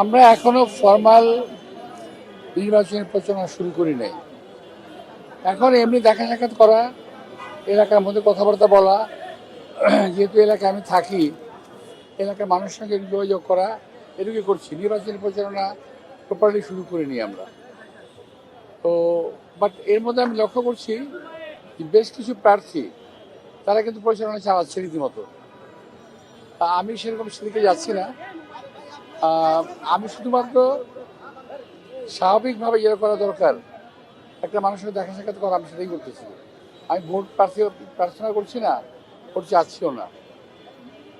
আমরা এখনও ফর্মাল নির্বাচনের প্রচারণা শুরু করি নাই। এখন এমনি দেখা সাক্ষাৎ করা, এলাকার মধ্যে কথাবার্তা বলা, যেহেতু এলাকায় আমি থাকি, এলাকার মানুষের সঙ্গে যোগাযোগ করা এটুকু করছি। নির্বাচনী প্রচারণা প্রপারলি শুরু করিনি আমরা। তো বাট এর মধ্যে আমি লক্ষ্য করছি বেশ কিছু প্রার্থী, তারা কিন্তু প্রচারণা চালাচ্ছে রীতিমতো। আমি সেরকম সেদিকে যাচ্ছি না। আমি শুধুমাত্র স্বাভাবিকভাবে ইয়ে করা দরকার। একটা মানুষের দেখা সাক্ষাৎ করা আমি সেটাই করতেছি। আমি ভোট প্রার্থী প্রার্থনা করছি না ভোট চাচ্ছিও না।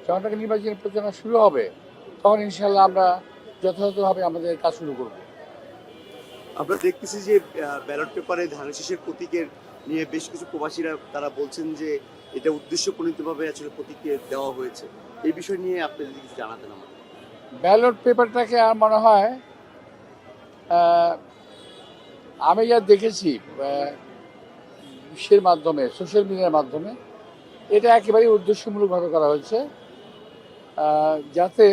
যখন থেকে নির্বাচনী প্রচারণা শুরু হবে, তখন ইনশাল্লাহ আমরা যথাযথভাবে আমাদের কাজ শুরু করব। আমরা দেখতেছি যে ব্যালট পেপারে ধানের শীষের প্রতীকের নিয়ে বেশ কিছু প্রবাসীরা তারা বলছেন যে, এটা উদ্দেশ্য প্রণীতভাবে আসলে প্রতীকে দেওয়া হয়েছে। এই বিষয় নিয়ে আপনি যদি কিছু জানাতেন আমাদের ব্যালট পেপারটাকে আর মনে হয় আমি যা দেখেছি বিশ্বের মাধ্যমে সোশ্যাল মিডিয়ার মাধ্যমে, এটা একেবারেই উদ্দেশ্যমূলকভাবে করা হয়েছে। যাতে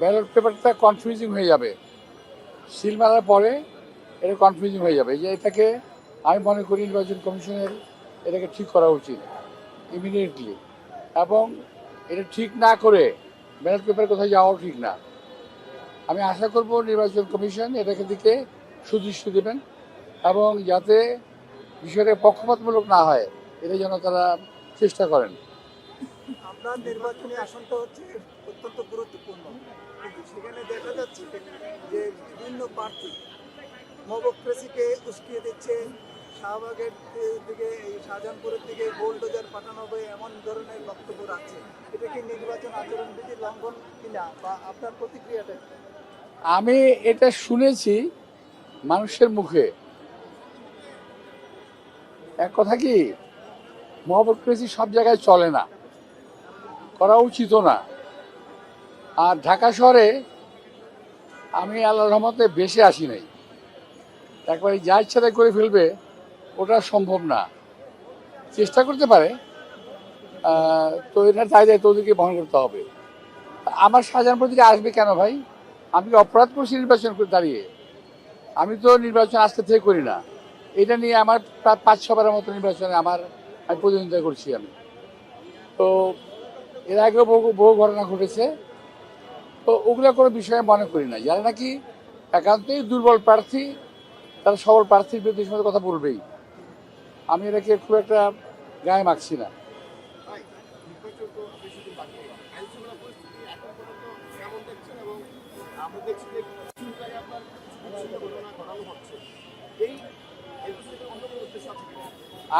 ব্যালট পেপারটা কনফিউজিং হয়ে যাবে। সিল মারার পরে এটা কনফিউজিং হয়ে যাবে। যে এটাকে আমি মনে করি নির্বাচন কমিশনের এটাকে ঠিক করা উচিত ইমিডিয়েটলি এবং এটা ঠিক না করে ব্যালট পেপার কোথায় যাওয়াও ঠিক না। আমি আশা করব নির্বাচন কমিশন এটাকে দিকে সুদৃষ্টি দেবেন এবং যাতে বিষয়টা পক্ষপাতমূলক না হয়, এটা যেন তারা চেষ্টা করেন। আপনার নির্বাচনী আসনটা হচ্ছে অত্যন্ত গুরুত্বপূর্ণ। সেখানে দেখা যাচ্ছে যে বিভিন্ন প্রার্থী মবক্রেসিকে উস্কিয়ে দিচ্ছে শাহবাগের দিকে, এই শাহজাহানপুরের দিকে বোলডোজার পাঠানো হবে এমন ধরনের বক্তব্য রাখছে। এটা কি নির্বাচন আচরণবিধি লঙ্ঘন কিনা বা আপনার প্রতিক্রিয়াটা? আমি এটা শুনেছি মানুষের মুখে। এক কথা কি মহাবক্রেসি সব জায়গায় চলে না, করা উচিত না। আর ঢাকা শহরে আমি আল্লাহ রহমতে বেশি আসি নাই। একবারে যা ইচ্ছা করে ফেলবে। ওটা সম্ভব না। চেষ্টা করতে পারে। তো এটা দায় দায়িত্ব ওদেরকে বহন করতে হবে। আমার সাজান প্রতিকে আসবে কেন ভাই? আমি অপরাধ করছি নির্বাচন করে দাঁড়িয়ে? আমি তো নির্বাচন আজকে থেকে করি না। এটা নিয়ে আমার প্রায় পাঁচ ছবারের মতো নির্বাচনে আমার, আমি প্রতিদ্বন্দ্বিতা করছি আমি। তো এর আগেও বহু বহু ঘটনা ঘটেছে। তো ওগুলো কোনো বিষয়ে মনে করি না। যারা নাকি একান্তই দুর্বল প্রার্থী, তারা সবল প্রার্থীর বিরুদ্ধে কথা বলবেই। আমি এটাকে খুব একটা গায়ে মাখছি না।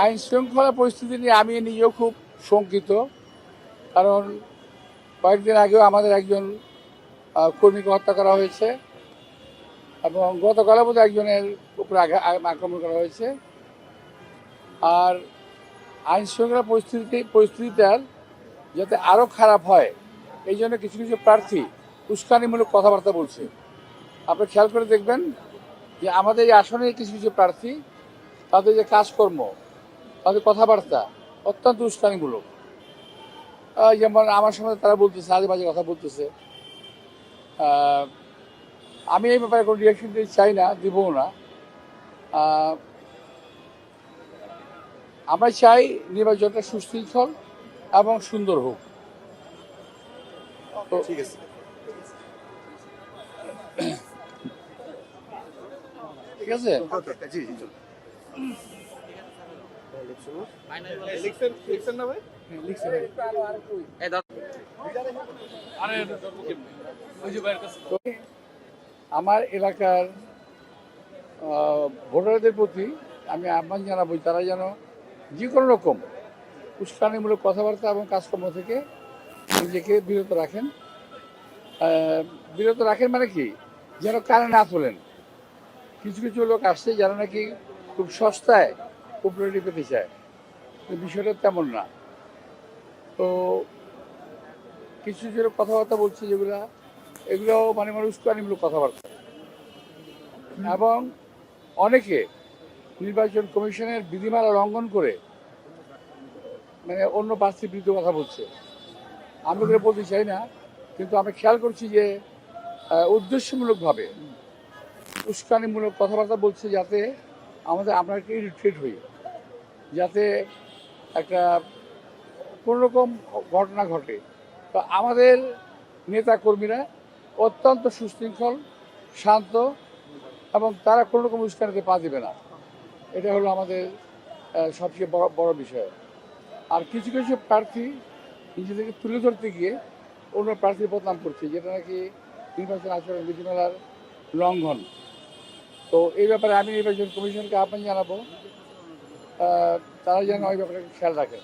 আইন শৃঙ্খলা পরিস্থিতি নিয়ে আমি নিজেও খুব শঙ্কিত, কারণ কয়েকদিন আগেও আমাদের একজন কর্মীকে হত্যা করা হয়েছে এবং গতকালও বোধ একজনের উপরে আক্রমণ করা হয়েছে। আর আইন শৃঙ্খলা পরিস্থিতি পরিস্থিতিটার যাতে আরও খারাপ হয়, এই জন্য কিছু কিছু প্রার্থী উস্কানিমূলক কথাবার্তা বলছে। আপনি খেয়াল করে দেখবেন যে আমাদের এই আসনে কিছু কিছু প্রার্থী, তাদের যে কাজকর্ম, তাদের কথাবার্তা অত্যন্ত উস্কানিমূলক। যেমন আমার সঙ্গে তারা বলতেছে আজে বাজে কথা বলতেছে। আমি এই ব্যাপারে কোনো রিয়াকশন দিতে চাই না, দিবও না। আমরা চাই নির্বাচনটা সুশৃঙ্খল এবং সুন্দর হোক। তো ঠিক আছে। ঠিক আছে? জি জি আমার এলাকার ভোটারদের প্রতি আমি আহ্বান জানাব তারা যেন যে কোনো রকম উস্কানিমূলক কথাবার্তা এবং কাজকর্ম থেকে নিজেকে বিরত রাখেন। বিরত রাখেন মানে কি? যেন কানে না তোলেন। কিছু কিছু লোক আসছে যারা নাকি খুব সস্তায় পপুলারিটি পেতে চায়। বিষয়টা তেমন না। তো কিছু কিছু লোক কথাবার্তা বলছে যেগুলা এগুলো মানে মানে উস্কানিমূলক কথাবার্তা। এবং অনেকে নির্বাচন কমিশনের বিধিমালা লঙ্ঘন করে মানে অন্য প্রার্থীর বিরুদ্ধে কথা বলছে। আমি ওগুলো বলতে চাই না, কিন্তু আমি খেয়াল করছি যে উদ্দেশ্যমূলকভাবে, উস্কানিমূলক কথাবার্তা বলছে যাতে আমাদের আমরা একটা ইরিটেট হই, যাতে একটা কোনো রকম ঘটনা ঘটে। তো আমাদের নেতা কর্মীরা অত্যন্ত সুশৃঙ্খল, শান্ত এবং তারা কোনো রকম উস্কানিতে পা দেবে না। এটা হলো আমাদের সবচেয়ে বড় বড় বিষয়। আর কিছু কিছু প্রার্থী নিজেদেরকে তুলে ধরতে গিয়ে অন্য প্রার্থীর বদনাম করছে, যেটা নাকি নির্বাচন আচরণ বিধিমালার লঙ্ঘন। তো এই ব্যাপারে আমি নির্বাচন কমিশনকে আহ্বান জানাব। তারা যেন ওই ব্যাপারে খেয়াল রাখেন।